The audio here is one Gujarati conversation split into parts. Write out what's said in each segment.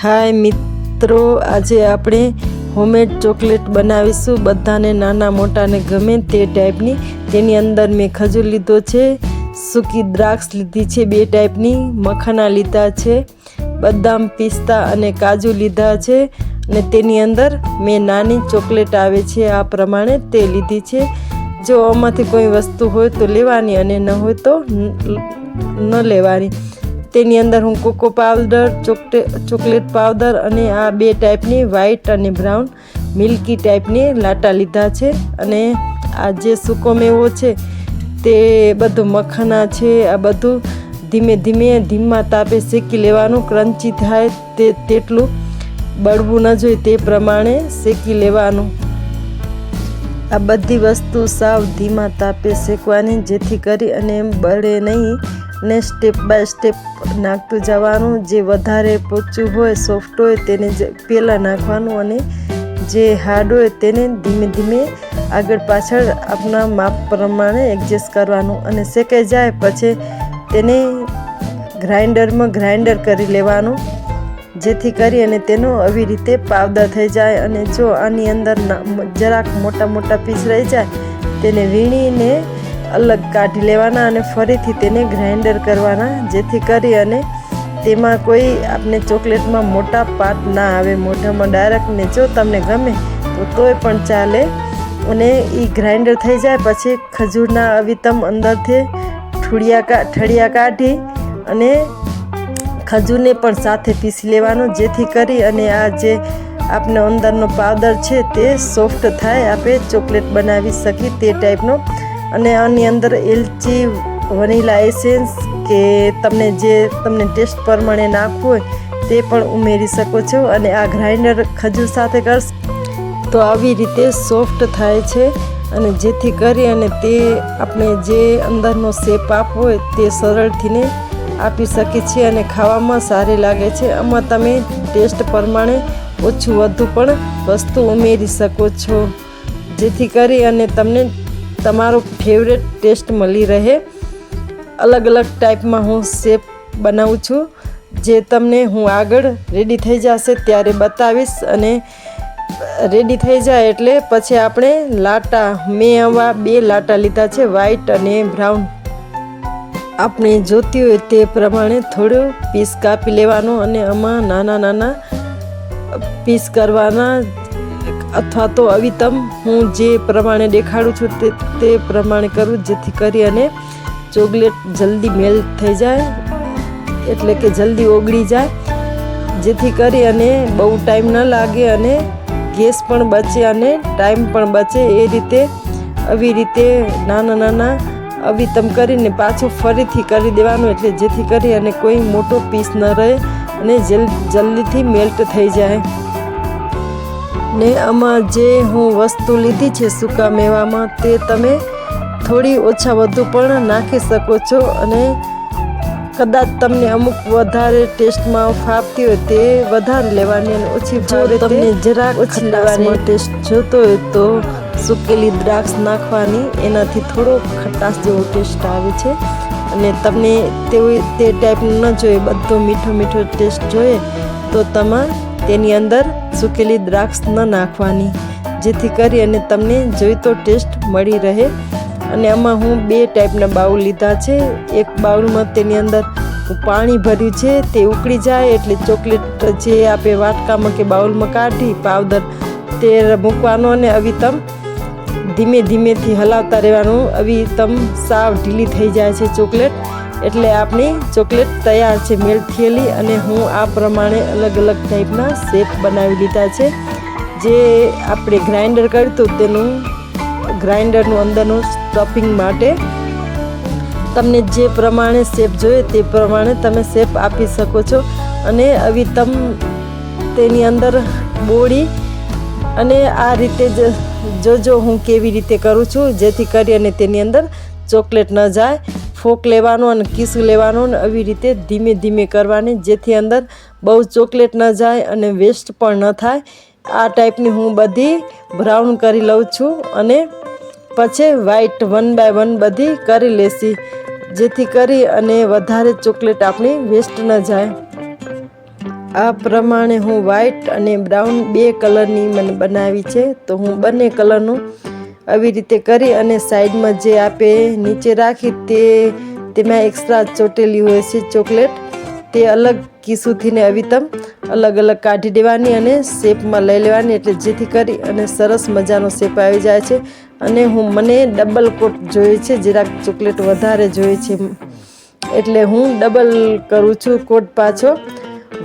હાય મિત્રો, આજે આપણે હોમમેડ ચોકલેટ બનાવીશું. બધાને નાના મોટાને ગમે તે ટાઈપની તેની અંદર મેં ખજૂર લીધો છે, સૂકી દ્રાક્ષ લીધી છે બે ટાઈપની મખાના લીધા છે, બદામ પિસ્તા અને કાજુ લીધા છે અને તેની અંદર મેં નાની ચોકલેટ આવે છે, આ પ્રમાણે તે લીધી છે. જો આમાંથી કોઈ વસ્તુ હોય તો લેવાની અને ન હોય તો ન લેવાની. તેની અંદર હું કોકો પાવડર, ચોકટે, ચોકલેટ પાવડર અને આ બે ટાઈપની વ્હાઈટ અને બ્રાઉન મિલ્કી ટાઈપની લાટા લીધા છે. અને આ જે સૂકો મેવો છે તે બધું મખાના છે, આ બધું ધીમે ધીમે ધીમા તાપે શેકી લેવાનું ક્રંચી થાય તે, તેટલું બળવું ન જોઈએ તે પ્રમાણે શેકી લેવાનું. આ બધી વસ્તુ સાવ ધીમા તાપે શેકવાની, જેથી કરી અને બળે નહીં. ને સ્ટેપ બાય સ્ટેપ નાખતું જવાનું. જે વધારે પોચું હોય સોફ્ટ હોય, તેને પહેલાં નાખવાનું અને જે હાર્ડ હોય તેને ધીમે ધીમે આગળ પાછળ આપણા માપ પ્રમાણે એડજસ્ટ કરવાનું. અને શેકાઈ જાય પછી તેને ગ્રાઇન્ડરમાં ગ્રાઇન્ડર કરી લેવાનું, જેથી કરી અને તેનો આવી રીતે પાવડર થઈ જાય. અને જો આની અંદર જરાક મોટા મોટા પીસ રહી જાય, તેને વીણીને અલગ કાઢી લેવાના અને ફરીથી તેને ગ્રાઇન્ડર કરવાના, જેથી કરી અને તેમાં કોઈ આપને ચોકલેટમાં મોટા પાર્ટ ના આવે. મોઢામાં ડાયરેક્ટ ને જો તમને ગમે તો તોય પણ ચાલે. અને એ ગ્રાઇન્ડર થઈ જાય પછી ખજૂરના અવિતમ અંદરથી ઠુડિયા કા, ઠળિયા કાઢી અને ખજૂરને પણ સાથે પીસી લેવાનું, જેથી કરી અને આ જે આપણે અંદરનો પાવડર છે તે સોફ્ટ થાય આપણે ચોકલેટ બનાવી શકીએ તે ટાઈપનો અને આની અંદર એલચી, વનીલા એસેન્સ કે તમને જે તમને ટેસ્ટ પ્રમાણે નાખવું હોય તે પણ ઉમેરી શકો છો અને આ ગ્રાઇન્ડર ખજૂર સાથે કરશ તો આવી રીતે સોફ્ટ થાય છે અને જેથી કરી અને તે આપણે જે અંદરનો શેપ આપવો હોય તે સરળથીને આપી શકીએ છીએ અને ખાવામાં સારી લાગે છે. આમાં તમે ટેસ્ટ પ્રમાણે ઓછું વધુ પણ વસ્તુ ઉમેરી શકો છો. જેથી કરી અને તમને તમારો ફેવરેટ ટેસ્ટ મળી રહે. અલગ અલગ ટાઈપમાં હું શેપ બનાવું છું. જે તમને હું આગળ રેડી થઈ જશે ત્યારે બતાવીશ અને રેડી થઈ જાય એટલે પછી આપણે લાટા મેં આવા બે લાટા લીધા છે વ્હાઈટ અને બ્રાઉન આપણે જોતી હોય તે પ્રમાણે થોડું પીસ કાપી લેવાનું અને આમાં નાના નાના પીસ કરવાના અથવા તો અવિતમ હું જે પ્રમાણે દેખાડું છું તે તે પ્રમાણે કરું, જેથી કરી અને ચોકલેટ જલ્દી મેલ્ટ થઈ જાય, એટલે કે જલ્દી ઓગળી જાય, જેથી કરી અને બહુ ટાઈમ ન લાગે અને ગેસ પણ બચે અને ટાઈમ પણ બચે એ રીતે, આવી રીતે નાના નાના અવિતમ કરીને પાછું ફરીથી કરી દેવાનું, એટલે જેથી કરી અને કોઈ મોટો પીસ ન રહે અને જલ, જલ્દીથી મેલ્ટ થઈ જાય. ને આમાં જે હું વસ્તુ લીધી છે સૂકા મેવામાં તે તમે થોડી ઓછા વધુ પણ નાખી શકો છો અને કદાચ તમને અમુક વધારે ટેસ્ટમાં ફાવતી હોય તે વધારે લેવાની અને ઓછી જો તમને જરાક ઓછી લેવાની. ટેસ્ટ જોતો હોય તો સુકેલી દ્રાક્ષ નાખવાની એનાથી થોડો ખટાશ જેવો ટેસ્ટ આવે છે. અને તમને તેવી તે ટાઈપનું ન જોઈએ બધો મીઠો મીઠો ટેસ્ટ જોઈએ તો તમે તેની અંદર સુકેલી દ્રાક્ષ ન નાખવાની, જેથી કરી અને તમને જોઈતો ટેસ્ટ મળી રહે. અને આમાં હું બે ટાઈપના બાઉલ લીધા છે. એક બાઉલમાં તેની અંદર પાણી ભર્યું છે, તે ઉકળી જાય એટલે ચોકલેટ જે આપણે વાટકામાં કે બાઉલમાં કાઢી પાવડર તે મૂકવાનો અને અવિતમ ધીમે ધીમેથી હલાવતા રહેવાનું. અવિતમ સાવ ઢીલી થઈ જાય છે ચોકલેટ. એટલે આપણી ચોકલેટ તૈયાર છે. મેલ્ટ થયેલી અને હું આ પ્રમાણે અલગ અલગ ટાઈપના શેપ બનાવી લીધા છે. જે આપણે ગ્રાઇન્ડર કર્યું હતું તેનું, ગ્રાઇન્ડરનું અંદરનું સ્ટફિંગ માટે તમને જે પ્રમાણે શેપ જોઈએ તે પ્રમાણે તમે શેપ આપી શકો છો. અને આવી તમ તેની અંદર બોળી અને આ રીતે જ જોજો હું કેવી રીતે કરું છું, જેથી કરી અને તેની અંદર ચોકલેટ ન જાય. ફોક લેવાનો અને કિસ લેવાનું અને આવી રીતે ધીમે ધીમે કરવાની, જેથી અંદર બહુ ચોકલેટ ન જાય અને વેસ્ટ પણ ન થાય. આ ટાઈપની હું બધી બ્રાઉન કરી લઉં છું અને પછી વ્હાઈટ વન બાય વન બધી કરી લેશી, જેથી કરી અને વધારે ચોકલેટ આપણી વેસ્ટ ન જાય. આ પ્રમાણે હું વ્હાઈટ અને બ્રાઉન બે કલરની મને બનાવી છે. તો હું બંને કલરનું આવી રીતે કરી અને સાઈડમાં જે આપે નીચે રાખી તે તેમાં એક્સ્ટ્રા ચોટેલી હોય છે ચોકલેટ. તે અલગ કિસ્સુથી ને અવિતમ, અલગ અલગ કાઢી દેવાની અને શેપમાં લઈ લેવાની એટલે જેથી કરી અને સરસ મજાનો શેપ આવી જાય છે. અને હું મને ડબલ કોટ જોઈએ છે, જરાક ચોકલેટ વધારે જોઈએ છે. એટલે હું ડબલ કરું છું કોટ પાછો.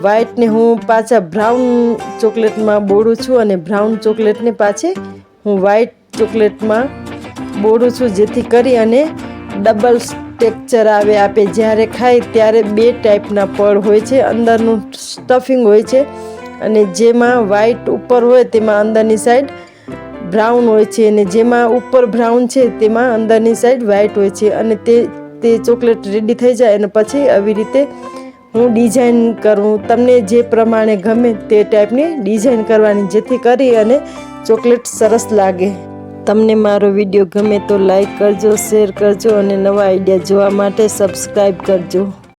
વ્હાઇટને હું પાછા બ્રાઉન ચોકલેટમાં બોળું છું અને બ્રાઉન ચોકલેટને પાછી હું વ્હાઈટ ચોકલેટમાં બોળું છું, જેથી કરી અને ડબલ ટેક્ચર આવે આપે. જ્યારે ખાય ત્યારે બે ટાઈપના પડ હોય છે. અંદરનું સ્ટફિંગ હોય છે અને જેમાં વ્હાઈટ ઉપર હોય તેમાં અંદરની સાઈડ બ્રાઉન હોય છે અને જેમાં ઉપર બ્રાઉન છે તેમાં અંદરની સાઈડ વ્હાઈટ હોય છે અને તે તે ચોકલેટ રેડી થઈ જાય અને પછી આવી રીતે હું ડિઝાઇન કરું. તમને જે પ્રમાણે ગમે તે ટાઈપની ડિઝાઇન કરવાની, જેથી કરી અને ચોકલેટ સરસ લાગે. તમને મારો વીડિયો ગમે તો લાઈક કરજો શેર કરજો અને નવા આઈડિયા જોવા માટે સબસ્ક્રાઈબ કરજો.